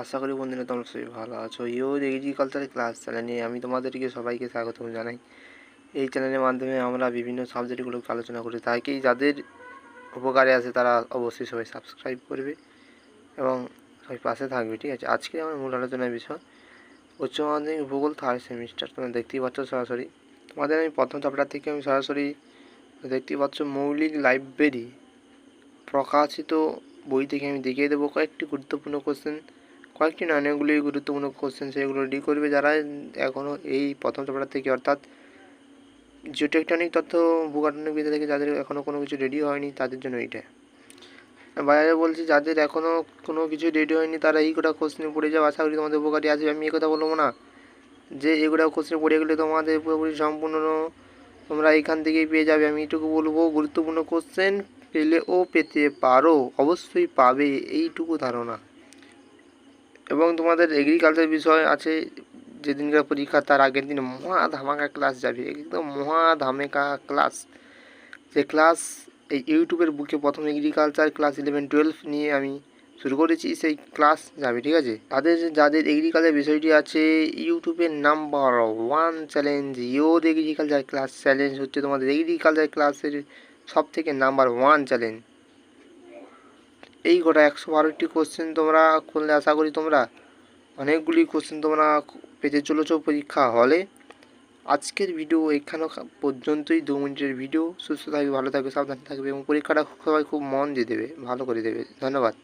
আশা করি বন্ধুরা তোমরা সবাই ভালো আছো। ইও এগ্রিকালচার ক্লাস চ্যানেলে আমি তোমাদেরকে সবাইকে স্বাগত জানাই। এই চ্যানেলের মাধ্যমে আমরা বিভিন্ন সাবজেক্টগুলোকে আলোচনা করি। থাকি যাদের উপকারে আছে তারা অবশ্যই সবাই সাবস্ক্রাইব করবে এবং সবাই পাশে থাকবে, ঠিক আছে? আজকে আমার মূল আলোচনার বিষয় উচ্চ মাধ্যমিক ভূগোল থার্ড সেমিস্টার তোমরা দেখতেই পাচ্ছ সরাসরি। তোমাদের আমি প্রথম চ্যাপ্টার থেকে আমি সরাসরি দেখতেই পাচ্ছ মৌলিক লাইব্রেরি প্রকাশিত বই থেকে আমি দেখিয়ে দেবো কয়েকটি গুরুত্বপূর্ণ কোশ্চেন কয়েকটি না অনেকগুলি গুরুত্বপূর্ণ কোশ্চেন সেগুলো রেডি করবে যারা এখনও এই প্রথম চ্যাপ্টার থেকে, অর্থাৎ জিওটেকটনিক তথ্য, ভূগঠনিক বিদ্যা থেকে যাদের এখনও কোনো কিছু রেডি হয়নি, তাদের জন্য এইটা বাইরে বলছি, যাদের এখনও কোনো কিছু রেডি হয়নি, তারা এই কটা কোশ্চেন পড়ে যাও। আশা করি তোমাদের উপকারী আসবে আমি এই কথা বলব না। যে এগুলো কোশ্চেন পড়ে গেলে তোমাদের পুরোপুরি সম্পূর্ণ তোমরা এখান থেকেই পেয়ে যাবে। আমি এইটুকু বলব, গুরুত্বপূর্ণ কোশ্চেন পেলেও পেতে পারো, অবশ্যই পাবে, এইটুকু ধারণা। এবং তোমাদের এগ্রিকালচার বিষয় আছে, যেদিনকার পরীক্ষা তার আগের দিন মহা ধামাকা ক্লাস যাবে, একদম মহা ধামেকা ক্লাস যে ক্লাস এই ইউটিউবের বুকে প্রথম এগ্রিকালচার ক্লাস ইলেভেন টুয়েলভ নিয়ে আমি শুরু করেছি, সেই ক্লাস যাবে, ঠিক আছে? তাদের যাদের এগ্রিকালচার বিষয়টি আছে ইউটিউবের number one challenge your agriculture class challenge হচ্ছে তোমাদের এগ্রিকালচার ক্লাসের সব থেকে নাম্বার ওয়ান চ্যালেঞ্জ এই গোটা একশো বারোটি কোশ্চেন তোমরা করলে আশা করি তোমরা অনেকগুলি কোশ্চেন তোমরা পেতে চলেছ পরীক্ষা হলে। আজকের ভিডিও এখানে পর্যন্তই। দু মিনিটের ভিডিও সুস্থ থাকবে, ভালো থাকবে, সাবধানে থাকবে এবং পরীক্ষাটা সবাই খুব মন দিয়ে দেবে, ভালো করে দেবে। ধন্যবাদ।